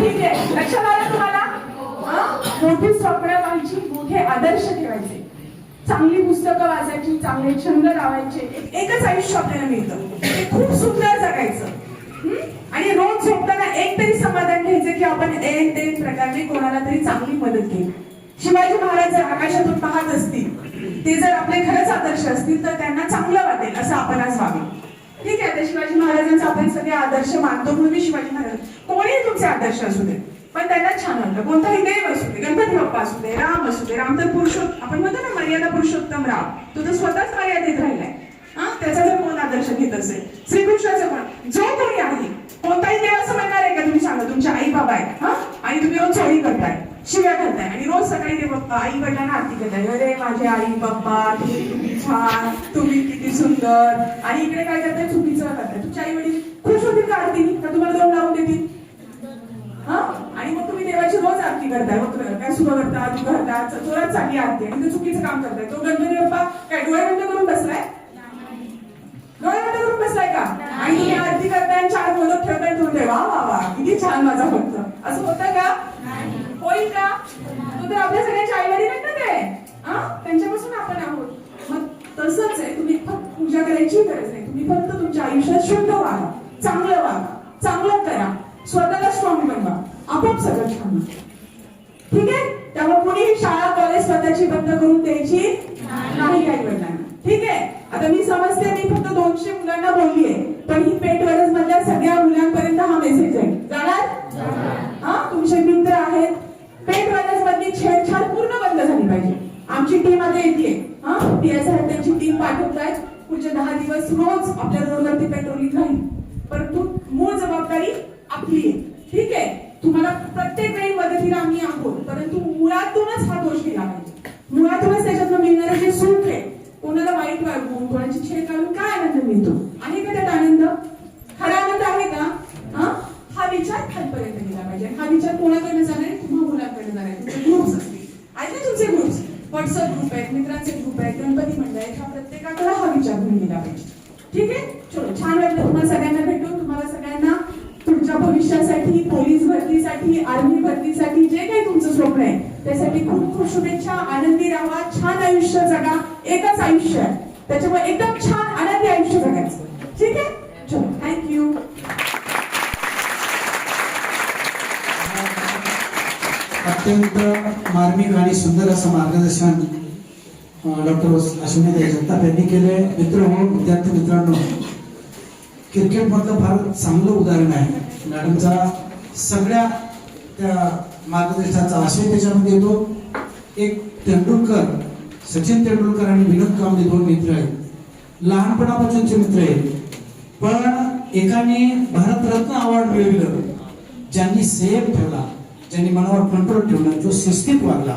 ठीक आहे. लक्षात आलं तुम्हाला? मोठी स्वप्न व्हायची मोठे आदर्श ठेवायचे. चांगली पुस्तकं वाचायची चांगले छंद लावायचे. एकच आयुष्य आपल्याला मिळतं. ते खूप सुंदर जगायचं. आणि रोज झोपताना एक तरी समाधान घ्यायचं की आपण एन ते प्रकारने कोणाला तरी चांगली मदत केली शिवाजी महाराज जर आकाशातून पाहत असतील ते जर आपले खरंच आदर्श असतील तर त्यांना चांगलं वाटेल असं आपण आज व्हावे ठीक आहे शिवाजी महाराजांचा आपण सगळे आदर्श मानतो म्हणून मी शिवाजी महाराज कोणीही तुमचे आदर्श असू दे पण त्यांना छान वाटलं. कोणताही देव असू दे गणपती बाप्पा असू दे राम असू दे राम तर पुरुषोत्तम आपण म्हणतो ना मर्यादा पुरुषोत्तम राम. तो तर स्वतःच मर्यादित राहिलाय. हा? त्याचा जर कोण आदर्श घेत असेल? श्रीकृष्णाचा कोण जो कोणी आहे कोणताही देव असं म्हणणार आहे का तुम्ही सांगा तुमच्या आई बाबा आहेत हा? आणि तुम्ही येऊन चोरी करताय. शिव्या घालताय. आणि रोज सकाळी ते बाप्पा आई वडिलांना आरती करताय. अरे माझे आई बाप्पा तुम्ही छान तुम्ही किती सुंदर. आणि इकडे काय करताय? चुकीचं करताय. तुमच्या आई वडील खुश होतील का आरती? का तुम्हाला दोन लावून देतील? हा? आणि मग तुम्ही देवाची रोज आरती करताय. मग काय सुरू करता? तू करता जोरात चांगली आरती. आणि ते चुकीचं काम करताय. तो गणपती बाप्पा काय डोळे बंद करून बसलाय? डोळे बंद करून बसलाय का? आणि तुम्ही आरती करताय आणि चार मोदक ठेवताय तुम्ही वा वा वा किती छान माझा होतं असं होतं का? होईल का? तो तर आपल्या सगळ्यांच्या आई वडील आहेत ना ते. हा? त्यांच्यापासून आपण आहोत. मग तसंच आहे तुम्ही फक्त पूजा करायची गरज नाही. तुम्ही फक्त तुमच्या आयुष्यात शुद्ध व्हा. चांगलं वागा चांगलं करा. स्वतःला स्ट्रॉंग बनवा. आपोआप सगळं छान ठीक आहे? त्यामुळे कोणी शाळा कॉलेज स्वतःची बंद करून द्यायची नाही काही वडिलांना ठीक आहे? आता मी समजते मी फक्त दोनशे मुलांना बोललीये. पण ही पेट गरज मधल्या सगळ्या मुलांपर्यंत हा मेसेज आहे जाणार हा तुमचे मित्र आहेत पेट वरच मधली छेडछाड पूर्ण बंद झाली पाहिजे आमची टीम आता येते. हा? टीआय साहेब त्यांची टीम पाठवत पुढचे दहा दिवस रोज आपल्या रोडवरती पेट्रोलिंग राहील परंतु मूळ जबाबदारी आपली आहे. ठीक आहे? तुम्हाला प्रत्येक वेळी मदतीला आम्ही आहोत. परंतु मुळातूनच हा दोष केला पाहिजे मुळातूनच त्याच्यातनं मिळणारे जे सुख आहे कोणाला वाईट वागवून कोणाची छेड काढून काय आनंद मिळतो? आहे का त्यात आनंद खरा आनंद आहे का हा हा विचार खालपर्यंत गेला पाहिजे हा विचार कोणाकडे जाणार आहे तुम्हा मुलांकडे जाणार आहे तुमचे ग्रुप्स असतील आहेत ना तुमचे ग्रुप्स व्हॉट्सअप ग्रुप आहेत मित्रांचे ग्रुप आहेत गणपती मंडळ आहेत हा प्रत्येकाकडे हा विचार घेऊन गेला पाहिजे. ठीक आहे? चलो छान वाटलं तुम्हाला सगळ्यांना भेटून. तुम्हाला सगळ्यांना तुमच्या भविष्यासाठी पोलीस भरतीसाठी आर्मी भरतीसाठी जे काही तुमचं स्वप्न आहे त्यासाठी खूप खूप शुभेच्छा आनंदी राहा छान आयुष्य जगा. एकच आयुष्य आहे. त्याच्यामुळे एकदम छान आनंदी आयुष्य जगायचं. ठीक आहे? चलो थँक्यू अत्यंत मार्मिक आणि सुंदर असं मार्गदर्शन डॉक्टर अश्विनी जगताप यांनी केले मित्र हो विद्यार्थी मित्रांनो क्रिकेट मधलं फार चांगलं उदाहरण आहे. मॅडमचा सगळ्या त्या मार्गदर्शनाचा आशय त्याच्यामध्ये येतो. एक तेंडुलकर सचिन तेंडुलकर आणि विनोद कांबळे दोन मित्र आहेत. लहानपणापासूनचे मित्र आहेत. पण एकाने भारतरत्न अवॉर्ड मिळविलं. ज्यांनी सेफ ठेवला. ज्यांनी मनावर कंट्रोल ठेवला जो शिस्तीत वागला